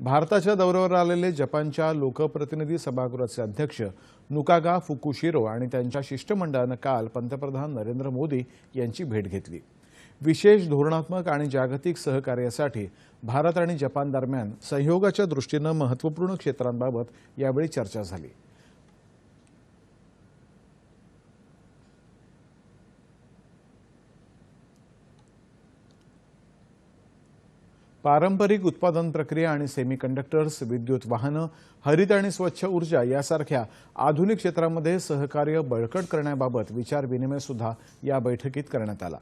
भारताच्या दौऱ्यावर आलेले जपानच्या लोकप्रतिनिधी सभागृहाचे अध्यक्ष नुकागा फुकुशिरो आणि त्यांच्या शिष्टमंडळानं काल पंतप्रधान नरेंद्र मोदी यांची भेट घेतली. विशेष धोरणात्मक आणि जागतिक सहकार्यासाठी भारत आणि जपान दरम्यान सहयोगाच्या दृष्टीनं महत्त्वपूर्ण क्षेत्रांबाबत यावेळी चर्चा झाली. पारंपरिक उत्पादन प्रक्रिया आणि सेमीकंडक्टर्स विद्युत वाहनं हरित आणि स्वच्छ ऊर्जा यासारख्या आधुनिक क्षेत्रामध्ये सहकार्य बळकट करण्याबाबत विचारविनिमय सुद्धा या बैठकीत करण्यात आला.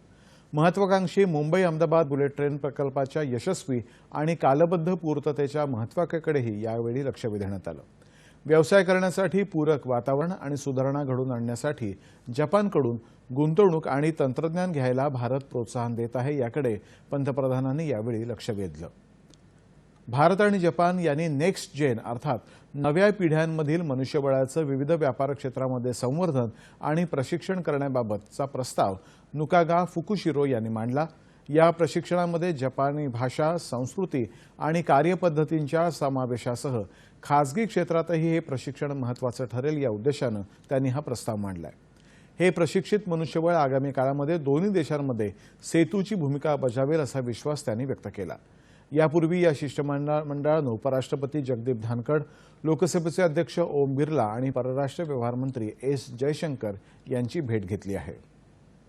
महत्वाकांक्षी मुंबई अहमदाबाद बुलेट ट्रेन प्रकल्पाच्या यशस्वी आणि कालबद्ध पूर्ततेच्या महत्वाकांकडेही यावेळी लक्ष वेधण्यात आलं. व्यवसाय करण्यासाठी पूरक वातावरण आणि सुधारणा घडवून आणण्यासाठी जपानकडून गुंतवणूक आणि तंत्रज्ञान घ्यायला भारत प्रोत्साहन देत आहे याकडे पंतप्रधानांनी यावेळी लक्ष वेधलं. भारत आणि जपान यांनी नेक्स्ट जेन अर्थात नव्या पिढ्यांमधील मनुष्यबळाचं विविध व्यापार क्षेत्रामध्ये संवर्धन आणि प्रशिक्षण करण्याबाबतचा प्रस्ताव नुकागा फुकुशिरो यांनी मांडला. या प्रशिक्षणामध्ये जपानी भाषा संस्कृती आणि कार्यपद्धतींच्या समावेशासह खासगी क्षेत्रातही हे प्रशिक्षण महत्त्वाचं ठरेल या उद्देशानं त्यांनी हा प्रस्ताव मांडला आहे हे प्रशिक्षित मनुष्यबळ आगामी काळामध्ये दोन्ही देशांमध्ये सेतूची भूमिका बजावेल असा विश्वास त्यांनी व्यक्त केला. यापूर्वी या शिष्टमंडळ मंडळानं उपराष्ट्रपती जगदीप धानकड लोकसभेचे अध्यक्ष ओम बिर्ला आणि परराष्ट्र व्यवहार मंत्री एस जयशंकर यांची भेट घेतली आहे.